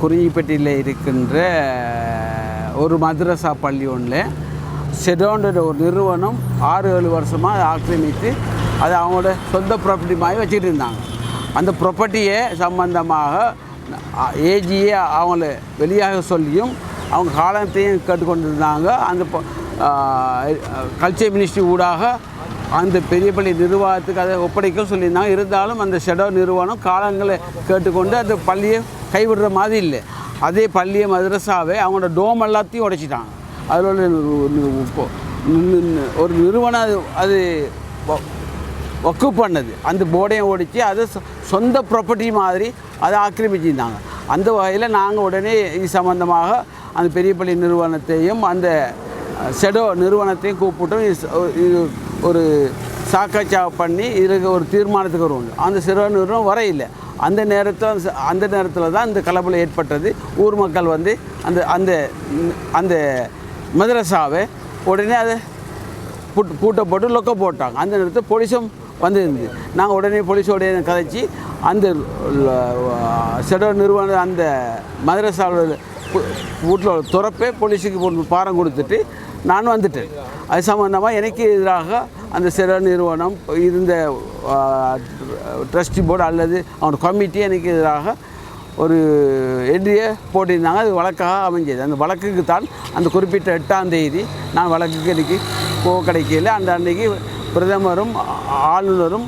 குறிஞ்சிப்பட்டியில் இருக்கின்ற ஒரு மதரசா பள்ளி ஒன்று செடோன்ற ஒரு நிறுவனம் ஆறு ஏழு வருஷமாக ஆக்கிரமித்து அதை அவங்களோட சொந்த ப்ராப்பர்ட்டி மாதிரி வச்சுக்கிட்டு இருந்தாங்க. அந்த ப்ராப்பர்ட்டியை சம்பந்தமாக ஏஜியே அவங்கள வெளியாக சொல்லியும் அவங்க காலத்தையும் கேட்டுக்கொண்டிருந்தாங்க. அந்த கல்ச்சர் மினிஸ்ட்ரி ஊடாக அந்த பெரிய பள்ளி நிர்வாகத்துக்கு அதை ஒப்படைக்க சொல்லியிருந்தாங்க. இருந்தாலும் அந்த ஷெடோ நிறுவனம் காலங்களை கேட்டுக்கொண்டு அந்த பள்ளியை கைவிடுற மாதிரி இல்லை. அதே பள்ளியை மதரசாவே அவங்களோட டோம் எல்லாத்தையும் உடைச்சிட்டாங்க. அதில் உள்ள ஒரு நிறுவனம் அது அது வ- ஒக்கு பண்ணது. அந்த போர்டையும் ஓடிச்சு அது சொந்த ப்ராப்பர்ட்டி மாதிரி அதை ஆக்கிரமிச்சிருந்தாங்க. அந்த வகையில் நாங்கள் உடனே இது சம்மந்தமாக அந்த பெரிய பள்ளி நிறுவனத்தையும் அந்த செடோ நிறுவனத்தையும் கூப்பிட்டோம் இது ஒரு சாக்காச்சா பண்ணி இதுக்கு ஒரு தீர்மானத்துக்கு வருவாங்க. அந்த செடோ நிறுவனம் வரையில்லை. அந்த நேரத்தில் அந்த நேரத்தில் தான் இந்த கலபலம் ஏற்பட்டது. ஊர் மக்கள் வந்து அந்த அந்த அந்த மதரசாவை உடனே அதை புட் கூட்ட போட்டு லொக்க போட்டாங்க. அந்த நேரத்தில் போலீஸும் வந்திருந்தது. நாங்கள் உடனே போலீஸோட கதைச்சி அந்த செடோ நிறுவன அந்த மதரசாவோட வீட்டில் துறப்பே போலீஸுக்கு பாரம் கொடுத்துட்டு நான் வந்துட்டேன். அது சம்மந்தமாக எனக்கு எதிராக அந்த சிறு நிறுவனம் இருந்த ட்ரஸ்டி போர்டு அல்லது அவனோட கமிட்டி எனக்கு எதிராக ஒரு என்ட்ரியை போட்டிருந்தாங்க. அது வழக்காக அமைஞ்சது. அந்த வழக்குக்கு தான் அந்த குறிப்பிட்ட எட்டாம் தேதி நான் வழக்குக்கு இன்னைக்கு போக கிடைக்கல. அந்த அன்னைக்கு பிரதமரும் ஆளுநரும்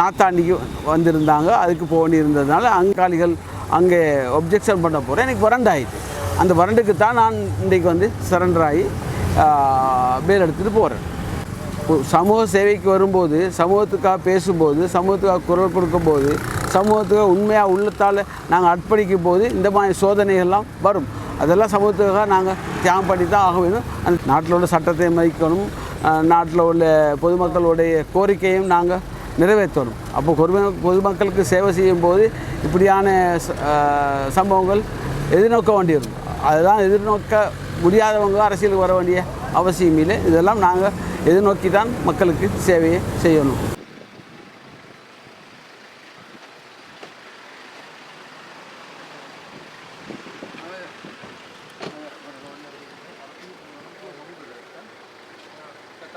நாத்தாண்டிக்கு வந்திருந்தாங்க. அதுக்கு போகணிருந்ததுனால அங்காளிகள் அங்கே ஒப்ஜெக்ஷன் பண்ண போகிறேன் எனக்கு வறண்டாயிட்டு. அந்த வறண்டுக்கு தான் நான் இன்றைக்கு வந்து சரண்டர் ஆகி பேர் எடுத்துகிட்டு போகிறேன் சமூக சேவைக்கு வரும்போது சமூகத்துக்காக பேசும்போது சமூகத்துக்காக குரல் கொடுக்கும்போது சமூகத்துக்காக உண்மையாக உள்ளத்தால் நாங்கள் அர்ப்பணிக்கும் போது இந்த மாதிரி சோதனைகள்லாம் வரும். அதெல்லாம் சமூகத்துக்காக நாங்கள் தியாகம் பண்ணி தான் ஆக வேணும் அந்த நாட்டில் உள்ள சட்டத்தை மதிக்கணும். நாட்டில் உள்ள பொதுமக்களுடைய கோரிக்கையும் நாங்கள் நிறைவேற்றணும். அப்போ பொதும பொதுமக்களுக்கு சேவை செய்யும் போது இப்படியான சம்பவங்கள் எதிர்நோக்க வேண்டியிருக்கும். அதுதான் எதிர்நோக்க முடியாதவங்க அரசியலுக்கு வர வேண்டிய அவசியம் இல்லை இதெல்லாம் நாங்கள் எதிர்நோக்கி தான் மக்களுக்கு சேவையை செய்யணும்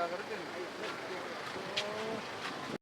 Gracias.